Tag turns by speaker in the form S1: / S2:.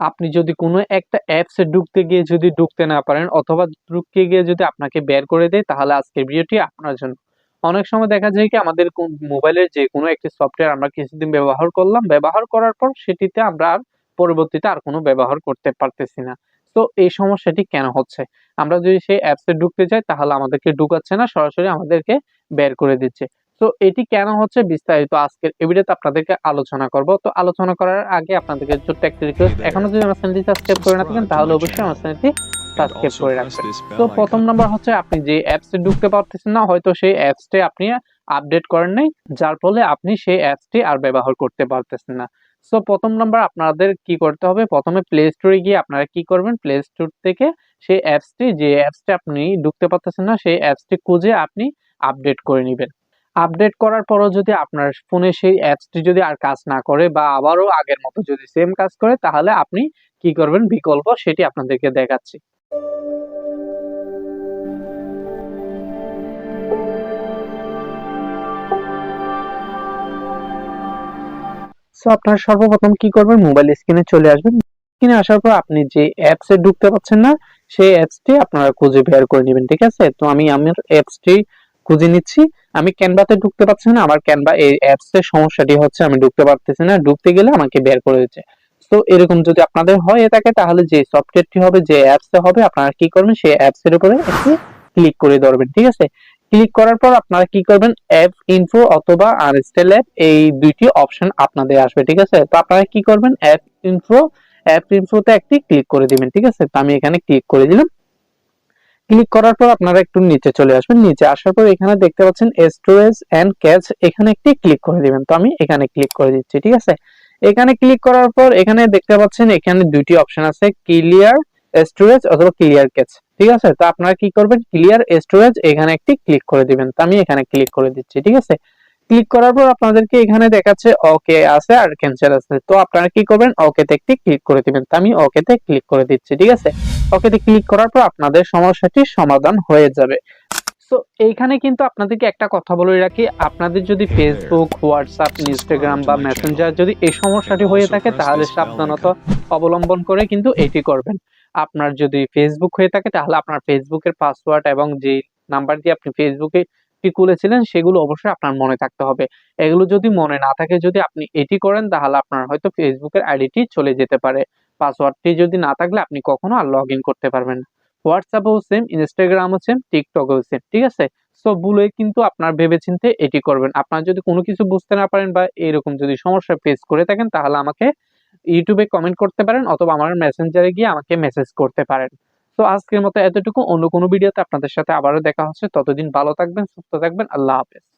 S1: আপনি যদি কোনো একটা অ্যাপসে ঢুকতে গিয়ে যদি ঢুকতে না পারেন অথবা ঢুকতে গিয়ে যদি আপনাকে বের করে দেয়, তাহলে আজকের ভিডিওটি আপনার জন্য। অনেক সময় দেখা যায় কি, আমাদের মোবাইলের যে কোনো একটি সফটওয়্যার আমরা কিছুদিন ব্যবহার করলাম, ব্যবহার করার পর সেটিতে আমরা আর পরবর্তীতে আর কোনো ব্যবহার করতে পারতেছি না। তো এই সমস্যাটি কেন হচ্ছে? আমরা যদি সেই অ্যাপসে ঢুকতে যাই, তাহলে আমাদেরকে ঢুকাচ্ছে না, সরাসরি আমাদেরকে বের করে দিচ্ছে। তো এটি কেন হচ্ছে বিস্তারিত আজকের এই ভিডিওতে আপনাদেরকে আলোচনা করব। তো আলোচনা করার আগে আপনাদেরকে ছোট্ট একটা রিকোয়েস্ট এখনও যদি আমার চ্যানেলটি সাবস্ক্রাইব করে না থাকেন তাহলে অবশ্যই আমার চ্যানেলটি সাবস্ক্রাইব করে রাখবেন। তো প্রথম নাম্বার হচ্ছে আপনি যে অ্যাপসে ঢুকতে পারতেছেন না হয়তো সেই অ্যাপসটি আপনি আপডেট করেন নাই যার ফলে আপনি সেই অ্যাপসটি আর ব্যবহার করতে পারতেছেন না। সো প্রথম নাম্বার আপনাদের কি করতে হবে? প্রথমে প্লে স্টোরে গিয়ে আপনারা কি করবেন? প্লে স্টোর থেকে সেই অ্যাপসটি যে অ্যাপসটি আপনি ঢুকতে পারতেছেন না সেই অ্যাপসটি খুঁজে আপনি আপডেট করে নেবেন। আপডেট করার পরও যদি আপনার ফোনে সেই অ্যাপসটি যদি আর কাজ না করে বা আবারও আগের মতো যদি সেম কাজ করে, তাহলে আপনি কি করবেন? বিকল্প সেটি আপনাদেরকে দেখাচ্ছি। সো আপনার সর্বপ্রথম কি করবেন? মোবাইল স্ক্রিনে চলে আসবেন। স্ক্রিনে আসার পর আপনি যে অ্যাপসে ঢুকতে পারছেন না, সেই অ্যাপসটি আপনারা খুঁজে বের করে নেবেন, ঠিক আছে? তো আমি আমার অ্যাপসটি খুঁজে নিচ্ছি। আমি ক্যানভাতে ঢুকতে পারছি না আমার ক্যানভা এই অ্যাপস এর সমস্যাটি হচ্ছে আমি ঢুকতে পারতেছি না, ঢুকতে গেলে আমাকে বের করে দিচ্ছে। তো এরকম যদি আপনাদের হয় থাকে, তাহলে যে সফটওয়্যারটি হবে, যে অ্যাপস হবে, আপনারা কি করবেন, সেই অ্যাপস এর উপরে একটু ক্লিক করে ধরবেন, ঠিক আছে? ক্লিক করার পর আপনারা কি করবেন অ্যাপ ইনফো অথবা আনস্টল অ্যাপ এই দুইটি অপশন আপনাদের আসবে, ঠিক আছে? তো আপনারা কি করবেন অ্যাপ ইনফো অ্যাপ ইনফোতে একটি ক্লিক করে দিবেন, ঠিক আছে? তো আমি এখানে ক্লিক করে দিলাম। ক্লিক করার পর আপনারা একটু নিচে চলে আসবেন। নিচে আসার পর এখানে দেখতে পাচ্ছেন স্টোরেজ এন্ড ক্যাচ এখানে একটি ক্লিক করে দিবেন। তো আমি এখানে ক্লিক করে দিচ্ছি, ঠিক আছে? এখানে ক্লিক করার পর এখানে দেখতে পাচ্ছেন এখানে দুইটি অপশন আছে ক্লিয়ার স্টোরেজ অথবা ক্লিয়ার ক্যাচ ঠিক আছে? তো আপনারা কি করবেন? ক্লিয়ার স্টোরেজ এখানে একটি ক্লিক করে দিবেন। তো আমি এখানে ক্লিক করে দিচ্ছি, ঠিক আছে? ক্লিক করার পর আপনাদেরকে এখানে দেখাচ্ছে ওকে আছে আর ক্যান্সেল আছে। তো আপনারা কি করবেন? ওকে তে একটি ক্লিক করে দিবেন। তো আমি ওকে তে ক্লিক করে দিচ্ছি, ঠিক আছে? ওকে তে ক্লিক করার পর আপনাদের সমস্যাটি সমাধান হয়ে যাবে। সো এইখানে কিন্তু আপনাদেরকে একটা কথা বলে রাখি। আপনাদের যদি ফেসবুক হোয়াটসঅ্যাপ ইনস্টাগ্রাম বা মেসেঞ্জার যদি এই সমস্যাটি হয়ে থাকে, তাহলে সাবধানতা অবলম্বন করে কিন্তু এটি করবেন। আপনার যদি ফেসবুক হয়ে থাকে, তাহলে আপনার ফেসবুকের পাসওয়ার্ড এবং যে নাম্বার দিয়ে আপনি ফেসবুকে খুলেছিলেন, সেগুলো অবশ্যই আপনার মনে থাকতে হবে। এগুলো যদি মনে না থাকে, যদি আপনি এটি করেন, তাহলে আপনার হয়তো ফেসবুকের আইডিটি চলে যেতে পারে। পাসওয়ার্ডটি যদি না থাকলে আপনি কখনো আর লগ করতে পারবেন না। হোয়াটসঅ্যাপেও সেম ইনস্টাগ্রামও সেম টিকটকেও সেম ঠিক আছে? সো ভুলে কিন্তু আপনার ভেবেচিন্তে এটি করবেন। আপনার যদি কোনো কিছু বুঝতে না পারেন বা এরকম যদি সমস্যা ফেস করে থাকেন, তাহলে আমাকে ইউটিউবে কমেন্ট করতে পারেন অথবা আমার মেসেঞ্জারে গিয়ে আমাকে মেসেজ করতে পারেন। তো আজকের মতো এতটুকু। অন্য কোনো ভিডিওতে আপনাদের সাথে আবারও দেখা হচ্ছে। ততদিন ভালো থাকবেন, সুস্থ থাকবেন। আল্লাহ হাফেজ।